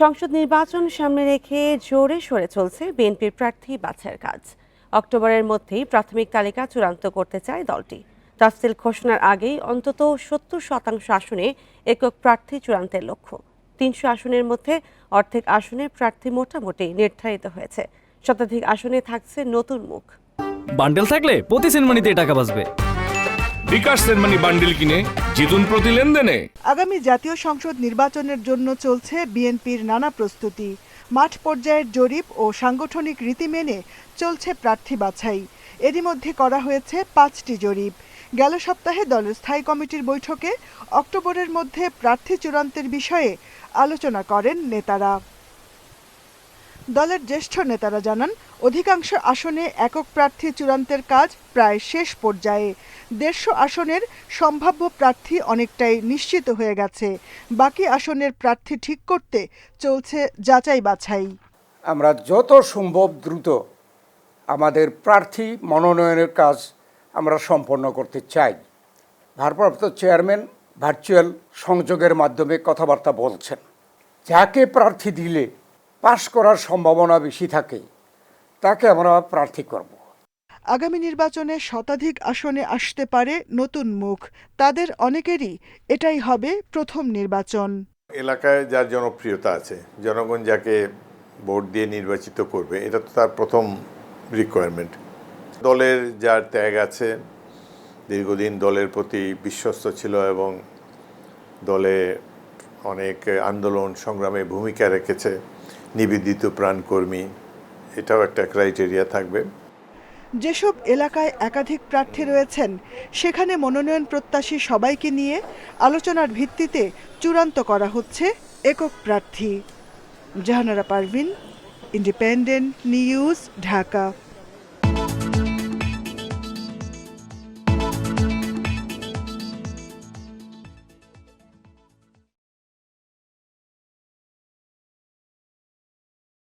সংসদ নির্বাচন সামনে রেখে জোরে সরে চলছে বিএনপির প্রার্থী বাছাইয়ের কাজ। অক্টোবরের মধ্যেই প্রাথমিক তালিকা চূড়ান্ত করতে চায় দলটি। তফসিল ঘোষণার আগেই অন্তত সত্তর শতাংশ আসনে একক প্রার্থী চূড়ান্তের লক্ষ্য। তিনশো আসনের মধ্যে অর্ধেক আসনে প্রার্থী মোটামুটি নির্ধারিত হয়েছে। শতাধিক আসনে থাকছে নতুন মুখ। বান্ডেল থাকলে প্রতি সেনমানিতে টাকা বাঁচবে। বিকাশ সেনমানি বান্ডিল কিনে জিতুন প্রতি লেনদেনে। আগামী জাতীয় সংসদ নির্বাচনের জন্য চলছে বিএনপির নানা প্রস্তুতি। মাঠ পর্যায়ের জরিপ ও সাংগঠনিক রীতি মেনে চলছে প্রার্থী বাছাই। এরই মধ্যে করা হয়েছে পাঁচটি জরিপ। গেল সপ্তাহে দলের স্থায়ী কমিটির বৈঠকে অক্টোবরের মধ্যে প্রার্থী চূড়ান্তের বিষয়ে আলোচনা করেন নেতারা। দলের জ্যেষ্ঠ নেতারা জানান, অধিকাংশ আসনে একক প্রার্থী চূড়ান্তের কাজ প্রায় শেষ পর্যায়ে। দেড়শো আসনের সম্ভাব্য প্রার্থী অনেকটাই নিশ্চিত হয়ে গেছে। বাকি আসনের প্রার্থী ঠিক করতে চলছে যাচাই বাছাই আমরা যত সম্ভব দ্রুত আমাদের প্রার্থী মনোনয়নের কাজ আমরা সম্পন্ন করতে চাই। ভারপ্রাপ্ত চেয়ারম্যান ভার্চুয়াল সংযোগের মাধ্যমে কথাবার্তা বলছেন। যাকে প্রার্থী দিলে পাশ করার সম্ভাবনা বেশি থাকে তাকে আমরা প্রার্থী করব। আগামী নির্বাচনে শতাধিক আসনে আসতে পারে নতুন মুখ। তাদের অনেকেরই এটাই হবে প্রথম নির্বাচন। এলাকায় যার জনপ্রিয়তা আছে জনগণ যাকে ভোট দিয়ে নির্বাচিত করবে এটা তো তার প্রথম রিকোয়ারমেন্ট দলের যার ত্যাগ আছে দীর্ঘদিন দলের প্রতি বিশ্বস্ত ছিল এবং দলে অনেক আন্দোলন সংগ্রামে ভূমিকা রেখেছে। নিবেদিত প্রাণকর্মী, এটাও একটা ক্রাইটেরিয়া থাকবে। যেসব এলাকায় একাধিক প্রার্থী রয়েছেন, সেখানে মনোনয়ন প্রত্যাশী সবাইকে নিয়ে আলোচনার ভিত্তিতে চূড়ান্ত করা হচ্ছে একক প্রার্থী। Jahanara Parvin independent news Dhaka